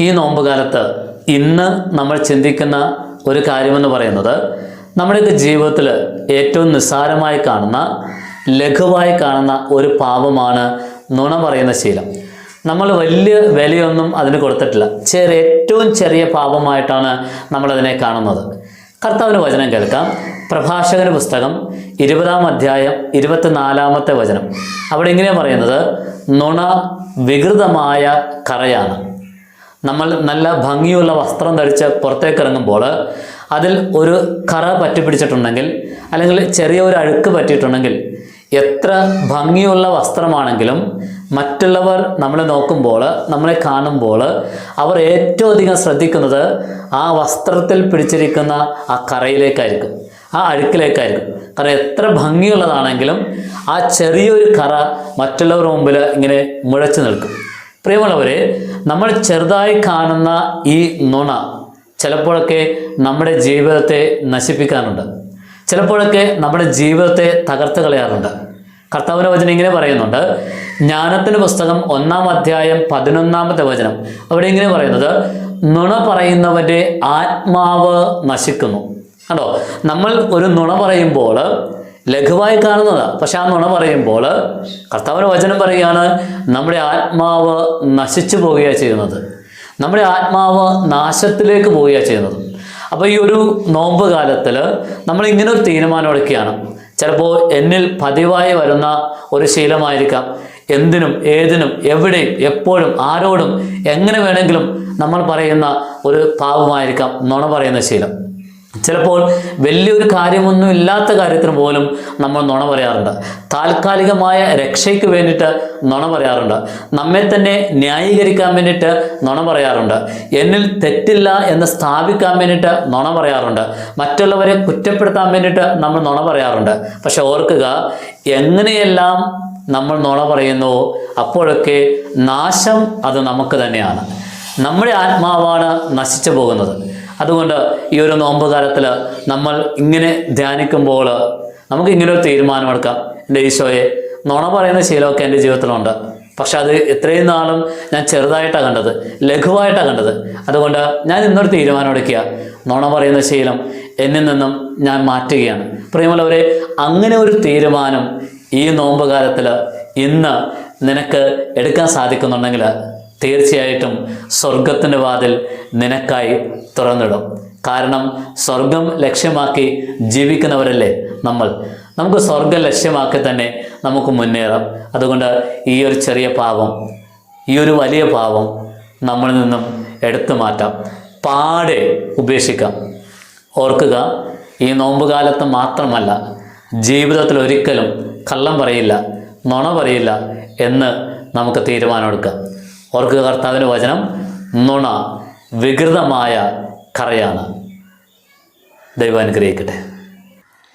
ഈ നോമ്പുകാലത്ത് ഇന്ന് നമ്മൾ ചിന്തിക്കുന്ന ഒരു കാര്യമെന്ന് പറയുന്നത് നമ്മുടെയൊക്കെ ജീവിതത്തിൽ ഏറ്റവും നിസ്സാരമായി കാണുന്ന ലഘുവായി കാണുന്ന ഒരു പാപമാണ് നുണ പറയുന്ന ശീലം. നമ്മൾ വലിയ വിലയൊന്നും അതിന് കൊടുത്തിട്ടില്ല. ചെറിയ ഏറ്റവും ചെറിയ പാപമായിട്ടാണ് നമ്മളതിനെ കാണുന്നത്. കർത്താവിന് വചനം കേൾക്കാം. പ്രഭാഷകന് പുസ്തകം ഇരുപതാം അധ്യായം ഇരുപത്തിനാലാമത്തെ വചനം. അവിടെ ഇങ്ങനെയാണ് പറയുന്നത് നുണ വികൃതമായ കറയാണ്. നമ്മൾ നല്ല ഭംഗിയുള്ള വസ്ത്രം ധരിച്ച് പുറത്തേക്ക് ഇറങ്ങുമ്പോൾ അതിൽ ഒരു കറ പറ്റിപ്പിടിച്ചിട്ടുണ്ടെങ്കിൽ അല്ലെങ്കിൽ ചെറിയ ഒരു അഴുക്ക് പറ്റിയിട്ടുണ്ടെങ്കിൽ എത്ര ഭംഗിയുള്ള വസ്ത്രമാണെങ്കിലും മറ്റുള്ളവർ നമ്മളെ നോക്കുമ്പോൾ നമ്മളെ കാണുമ്പോൾ അവർ ഏറ്റവും അധികം ശ്രദ്ധിക്കുന്നത് ആ വസ്ത്രത്തിൽ പിടിച്ചിരിക്കുന്ന ആ കറയിലേക്കായിരിക്കും ആ അഴുക്കിലേക്കായിരിക്കും. കാരണം എത്ര ഭംഗിയുള്ളതാണെങ്കിലും ആ ചെറിയൊരു കറ മറ്റുള്ളവരുടെ മുമ്പിൽ ഇങ്ങനെ മുഴച്ചു നിൽക്കും. പ്രിയമുള്ളവരെ നമ്മൾ ചെറുതായി കാണുന്ന ഈ നുണ ചിലപ്പോഴൊക്കെ നമ്മുടെ ജീവിതത്തെ നശിപ്പിക്കാറുണ്ട് ചിലപ്പോഴൊക്കെ നമ്മുടെ ജീവിതത്തെ തകർത്ത് കളയാറുണ്ട്. കർത്താവിന്റെ വചനം ഇങ്ങനെ പറയുന്നുണ്ട്. ജ്ഞാനത്തിന്റെ പുസ്തകം ഒന്നാം അധ്യായം പതിനൊന്നാമത്തെ വചനം. അവിടെ ഇങ്ങനെ പറയുന്നത് നുണ പറയുന്നവന്റെ ആത്മാവ് നശിക്കുന്നു. കണ്ടോ? നമ്മൾ ഒരു നുണ പറയുമ്പോൾ ലഘുവായി കാണുന്നതാ. പക്ഷെ ആ നുണ പറയുമ്പോൾ കർത്താവിന്റെ വചനം പറയുകയാണ് നമ്മുടെ ആത്മാവ് നശിച്ചു പോവുകയാണ് ചെയ്യുന്നത്. നമ്മുടെ ആത്മാവ് നാശത്തിലേക്ക് പോവുകയാണ് ചെയ്യുന്നത്. അപ്പോൾ ഈ ഒരു നോമ്പ് കാലത്തിൽ നമ്മൾ ഇങ്ങനെ ഒരു തീരുമാനം എടുക്കുകയാണ്. ചിലപ്പോൾ എന്നിൽ പതിവായി വരുന്ന ഒരു ശീലമായിരിക്കാം. എന്തിനും ഏതിനും എവിടെയും എപ്പോഴും ആരോടും എങ്ങനെ വേണമെങ്കിലും നമ്മൾ പറയുന്ന ഒരു പാപമായിരിക്കാം നുണ പറയുന്ന ശീലം. ചിലപ്പോൾ വലിയൊരു കാര്യമൊന്നും ഇല്ലാത്ത കാര്യത്തിന് പോലും നമ്മൾ നുണ പറയാറുണ്ട്. താൽക്കാലികമായ രക്ഷയ്ക്ക് വേണ്ടിയിട്ട് നുണ പറയാറുണ്ട്. നമ്മെ തന്നെ ന്യായീകരിക്കാൻ വേണ്ടിയിട്ട് നുണ പറയാറുണ്ട്. എന്നിൽ തെറ്റില്ല എന്ന് സ്ഥാപിക്കാൻ വേണ്ടിയിട്ട് നുണ പറയാറുണ്ട്. മറ്റുള്ളവരെ കുറ്റപ്പെടുത്താൻ വേണ്ടിയിട്ട് നമ്മൾ നുണ പറയാറുണ്ട്. പക്ഷെ ഓർക്കുക എങ്ങനെയെല്ലാം നമ്മൾ നുണ പറയുന്നുവോ അപ്പോഴൊക്കെ നാശം അത് നമുക്ക് തന്നെയാണ്. നമ്മുടെ ആത്മാവാണ് നശിച്ചു പോകുന്നത്. അതുകൊണ്ട് ഈ ഒരു നോമ്പ് കാലത്തിൽ നമ്മൾ ഇങ്ങനെ ധ്യാനിക്കുമ്പോൾ നമുക്ക് ഇങ്ങനെ ഒരു തീരുമാനമെടുക്കാം. എന്റെ ഈശോയെ നുണ പറയുന്ന ശീലമൊക്കെ എന്റെ ജീവിതത്തിലുണ്ട്. പക്ഷെ അത് ഇത്രയും നാളും ഞാൻ ചെറുതായിട്ടാണ് കണ്ടത് ലഘുവായിട്ടാണ് കണ്ടത്. അതുകൊണ്ട് ഞാൻ ഇന്നൊരു തീരുമാനം എടുക്കുക നുണ പറയുന്ന ശീലം എന്നിൽ നിന്നും ഞാൻ മാറ്റുകയാണ്. പ്രിയമുള്ളവരെ അങ്ങനെ ഒരു തീരുമാനം ഈ നോമ്പ് കാലത്തിൽ ഇന്ന് നിനക്ക് എടുക്കാൻ സാധിക്കുന്നുണ്ടെങ്കിൽ തീർച്ചയായിട്ടും സ്വർഗത്തിന്റെ വാതിൽ നിനക്കായി തുറന്നിടും. കാരണം സ്വർഗം ലക്ഷ്യമാക്കി ജീവിക്കുന്നവരല്ലേ നമ്മൾ? നമുക്ക് സ്വർഗം ലക്ഷ്യമാക്കി തന്നെ നമുക്ക് മുന്നേറാം. അതുകൊണ്ട് ഈ ഒരു ചെറിയ പാപം ഈ ഒരു വലിയ പാപം നമ്മളിൽ നിന്നും എടുത്തു മാറ്റാം. പാടെ ഉപേക്ഷിക്കാം. ഓർക്കുക ഈ നോമ്പുകാലത്ത് മാത്രമല്ല ജീവിതത്തിൽ ഒരിക്കലും കള്ളം പറയില്ല നുണ പറയില്ല എന്ന് നമുക്ക് തീരുമാനമെടുക്കാം. ഓർക്കുക കർത്താവിന്റെ വചനം നുണ വികൃതമായ കറയാണ്. ദൈവം അനുഗ്രഹിക്കട്ടെ.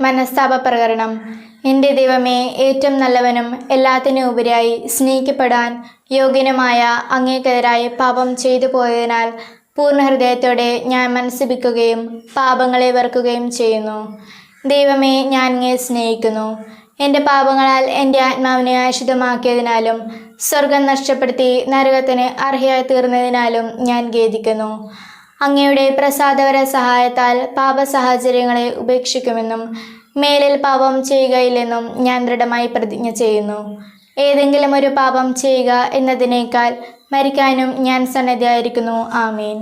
മനസ്താപ പ്രകരണം എന്റെ ദൈവമേ ഏറ്റവും നല്ലവനും എല്ലാത്തിനും ഉപരിയായി സ്നേഹിക്കപ്പെടാൻ യോഗ്യനുമായ അങ്ങേക്കെതിരായി പാപം ചെയ്തു പോയതിനാൽ പൂർണ ഹൃദയത്തോടെ ഞാൻ മനസ്സിപ്പിക്കുകയും പാപങ്ങളെ വെറുക്കുകയും ചെയ്യുന്നു. ദൈവമേ ഞാൻ അങ്ങേ സ്നേഹിക്കുന്നു. എന്റെ പാപങ്ങളാൽ എന്റെ ആത്മാവിനെ അശുദ്ധമാക്കിയതിനാലും സ്വർഗം നഷ്ടപ്പെടുത്തി നരകത്തിന് അർഹയായി തീർന്നതിനാലും ഞാൻ ഖേദിക്കുന്നു. അങ്ങയുടെ പ്രസാദവര സഹായത്താൽ പാപ സാഹചര്യങ്ങളെ ഉപേക്ഷിക്കുമെന്നും മേലിൽ പാപം ചെയ്യുകയില്ലെന്നും ഞാൻ ദൃഢമായി പ്രതിജ്ഞ ചെയ്യുന്നു. ഏതെങ്കിലും ഒരു പാപം ചെയ്യുക എന്നതിനേക്കാൾ മരിക്കാനും ഞാൻ സന്നദ്ധയായിരിക്കുന്നു. ആമീൻ.